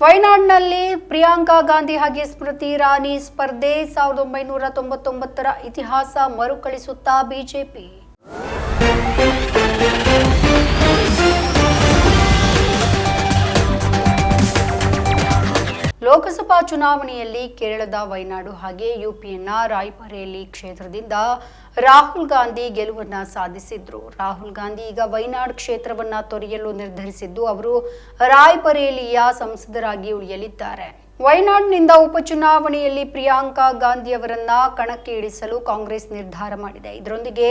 ವಯನಾಡ್ನಲ್ಲಿ ಪ್ರಿಯಾಂಕಾ ಗಾಂಧಿ ಹಾಗೆ ಸ್ಮೃತಿ ಇರಾನಿ ಸ್ಪರ್ಧೆ ಸಾವಿರದ ಒಂಬೈನೂರ ತೊಂಬತ್ತೊಂಬತ್ತರ ಇತಿಹಾಸ ಮರುಕಳಿಸುತ್ತಾ ಬಿಜೆಪಿ. ಲೋಕಸಭಾ ಚುನಾವಣೆಯಲ್ಲಿ ಕೇರಳದ ವೈನಾಡು ಹಾಗೆ ಯುಪಿಯನ್ನ ರಾಯ್ಬರೇಲಿ ಕ್ಷೇತ್ರದಿಂದ ರಾಹುಲ್ ಗಾಂಧಿ ಗೆಲುವನ್ನ ಸಾಧಿಸಿದ್ರು. ರಾಹುಲ್ ಗಾಂಧಿ ಈಗ ವೈನಾಡ್ ಕ್ಷೇತ್ರವನ್ನ ತೊರೆಯಲು ನಿರ್ಧರಿಸಿದ್ದು ಅವರು ರಾಯ್ಬರೇಲಿಯ ಸಂಸದರಾಗಿ ಉಳಿಯಲಿದ್ದಾರೆ. ವಯನಾಡ್ನಿಂದ ಉಪಚುನಾವಣೆಯಲ್ಲಿ ಪ್ರಿಯಾಂಕಾ ಗಾಂಧಿ ಅವರನ್ನ ಕಣಕ್ಕೆ ಇಳಿಸಲು ಕಾಂಗ್ರೆಸ್ ನಿರ್ಧಾರ ಮಾಡಿದೆ. ಇದರೊಂದಿಗೆ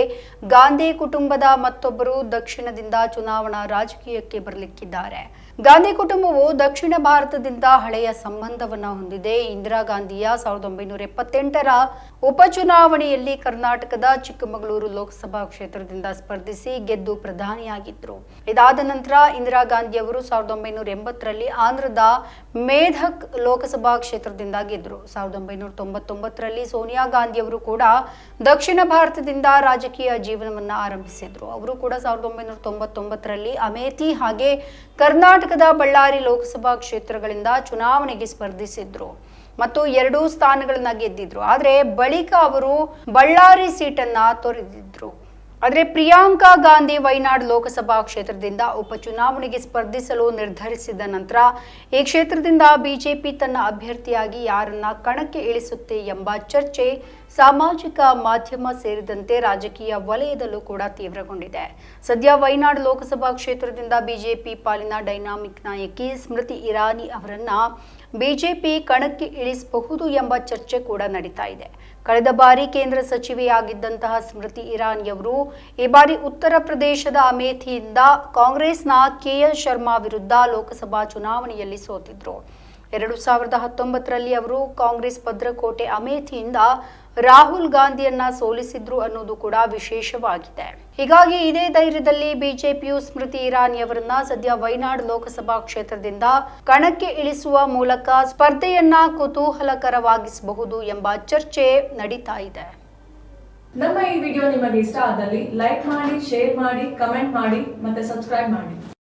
ಗಾಂಧಿ ಕುಟುಂಬದ ಮತ್ತೊಬ್ಬರು ದಕ್ಷಿಣದಿಂದ ಚುನಾವಣಾ ರಾಜಕೀಯಕ್ಕೆ ಬರಲಿಕ್ಕಿದ್ದಾರೆ. ಗಾಂಧಿ ಕುಟುಂಬವು ದಕ್ಷಿಣ ಭಾರತದಿಂದ ಹಳೆಯ ಸಂಬಂಧವನ್ನ ಹೊಂದಿದೆ. ಇಂದಿರಾ ಗಾಂಧಿಯ ಸಾವಿರದ ಒಂಬೈನೂರ ಎಪ್ಪತ್ತೆಂಟರ ಉಪಚುನಾವಣೆಯಲ್ಲಿ ಕರ್ನಾಟಕದ ಚಿಕ್ಕಮಗಳೂರು ಲೋಕಸಭಾ ಕ್ಷೇತ್ರದಿಂದ ಸ್ಪರ್ಧಿಸಿ ಗೆದ್ದು ಪ್ರಧಾನಿಯಾಗಿದ್ರು. ಇದಾದ ನಂತರ ಇಂದಿರಾ ಗಾಂಧಿ ಅವರು ಸಾವಿರದ ಒಂಬೈನೂರ ಎಂಬತ್ತರಲ್ಲಿ ಆಂಧ್ರದ ಮೇಧಕ್ ಲೋಕಸಭಾ ಕ್ಷೇತ್ರದಿಂದ ಗೆದ್ದರು ಸಾವಿರದ ಒಂಬೈನೂರ ತೊಂಬತ್ತೊಂಬತ್ತರಲ್ಲಿ ಸೋನಿಯಾ ಗಾಂಧಿ ಅವರು ಕೂಡ ದಕ್ಷಿಣ ಭಾರತದಿಂದ ರಾಜಕೀಯ ಜೀವನವನ್ನ ಆರಂಭಿಸಿದ್ರು. ಅವರು ಕೂಡ ಸಾವಿರದ ಒಂಬೈನೂರ ತೊಂಬತ್ತೊಂಬತ್ತರಲ್ಲಿ ಅಮೇಥಿ ಹಾಗೆ ಕರ್ನಾಟಕದ ಬಳ್ಳಾರಿ ಲೋಕಸಭಾ ಕ್ಷೇತ್ರಗಳಿಂದ ಚುನಾವಣೆಗೆ ಸ್ಪರ್ಧಿಸಿದ್ರು. ಮತ್ತು ಎರಡೂ ಸ್ಥಾನಗಳನ್ನ ಗೆದ್ದಿದ್ರು. ಆದರೆ ಬಳಿಕ ಅವರು ಬಳ್ಳಾರಿ ಸೀಟನ್ನ ತೊರೆದಿದ್ರು. ಆದರೆ ಪ್ರಿಯಾಂಕಾ ಗಾಂಧಿ ವೈನಾಡ್ ಲೋಕಸಭಾ ಕ್ಷೇತ್ರದಿಂದ ಉಪಚುನಾವಣೆಗೆ ಸ್ಪರ್ಧಿಸಲು ನಿರ್ಧರಿಸಿದ ನಂತರ ಈ ಕ್ಷೇತ್ರದಿಂದ ಬಿಜೆಪಿ ತನ್ನ ಅಭ್ಯರ್ಥಿಯಾಗಿ ಯಾರನ್ನ ಕಣಕ್ಕೆ ಇಳಿಸುತ್ತೆ ಎಂಬ ಚರ್ಚೆ ಸಾಮಾಜಿಕ ಮಾಧ್ಯಮ ಸೇರಿದಂತೆ ರಾಜಕೀಯ ವಲಯದಲ್ಲೂ ಕೂಡ ತೀವ್ರಗೊಂಡಿದೆ. ಸದ್ಯ ವಯನಾಡ್ ಲೋಕಸಭಾ ಕ್ಷೇತ್ರದಿಂದ ಬಿಜೆಪಿ ಪಾಲಿನ ಡೈನಾಮಿಕ್ ನಾಯಕಿ ಸ್ಮೃತಿ ಇರಾನಿ ಅವರನ್ನ ಬಿಜೆಪಿ ಕಣಕ್ಕೆ ಇಳಿಸಬಹುದು ಎಂಬ ಚರ್ಚೆ ಕೂಡ ನಡೀತಾ ಇದೆ. ಕಳೆದ ಬಾರಿ ಕೇಂದ್ರ ಸಚಿವೆಯಾಗಿದ್ದಂತಹ ಸ್ಮೃತಿ ಇರಾನಿಯವರು ಈ ಬಾರಿ ಉತ್ತರ ಪ್ರದೇಶದ ಅಮೇಥಿಯಿಂದ ಕಾಂಗ್ರೆಸ್ನ ಕೆಎಲ್ ಶರ್ಮಾ ವಿರುದ್ಧ ಲೋಕಸಭಾ ಚುನಾವಣೆಯಲ್ಲಿ ಸೋತಿದ್ರು. ಎರಡು ಸಾವಿರದ ಹತ್ತೊಂಬತ್ತರಲ್ಲಿ ಅವರು ಕಾಂಗ್ರೆಸ್ ಭದ್ರಕೋಟೆ ಅಮೇಥಿಯಿಂದ ರಾಹುಲ್ ಗಾಂಧಿಯನ್ನ ಸೋಲಿಸಿದ್ರು ಅನ್ನೋದು ಕೂಡ ವಿಶೇಷವಾಗಿದೆ. ಹೀಗಾಗಿ ಇದೇ ಧೈರ್ಯದಲ್ಲಿ ಬಿಜೆಪಿಯು ಸ್ಮೃತಿ ಇರಾನಿ ಅವರನ್ನ ಸದ್ಯ ವೈನಾಡ್ ಲೋಕಸಭಾ ಕ್ಷೇತ್ರದಿಂದ ಕಣಕ್ಕೆ ಇಳಿಸುವ ಮೂಲಕ ಸ್ಪರ್ಧೆಯನ್ನ ಕುತೂಹಲಕರವಾಗಿಸಬಹುದು ಎಂಬ ಚರ್ಚೆ ನಡೀತಾ ಇದೆ. ನಮ್ಮ ಈ ವಿಡಿಯೋ ನಿಮಗೆ ಇಷ್ಟ ಆದಲ್ಲಿ ಲೈಕ್ ಮಾಡಿ, ಶೇರ್ ಮಾಡಿ, ಕಮೆಂಟ್ ಮಾಡಿ ಮತ್ತೆ ಸಬ್ಸ್ಕ್ರೈಬ್ ಮಾಡಿ.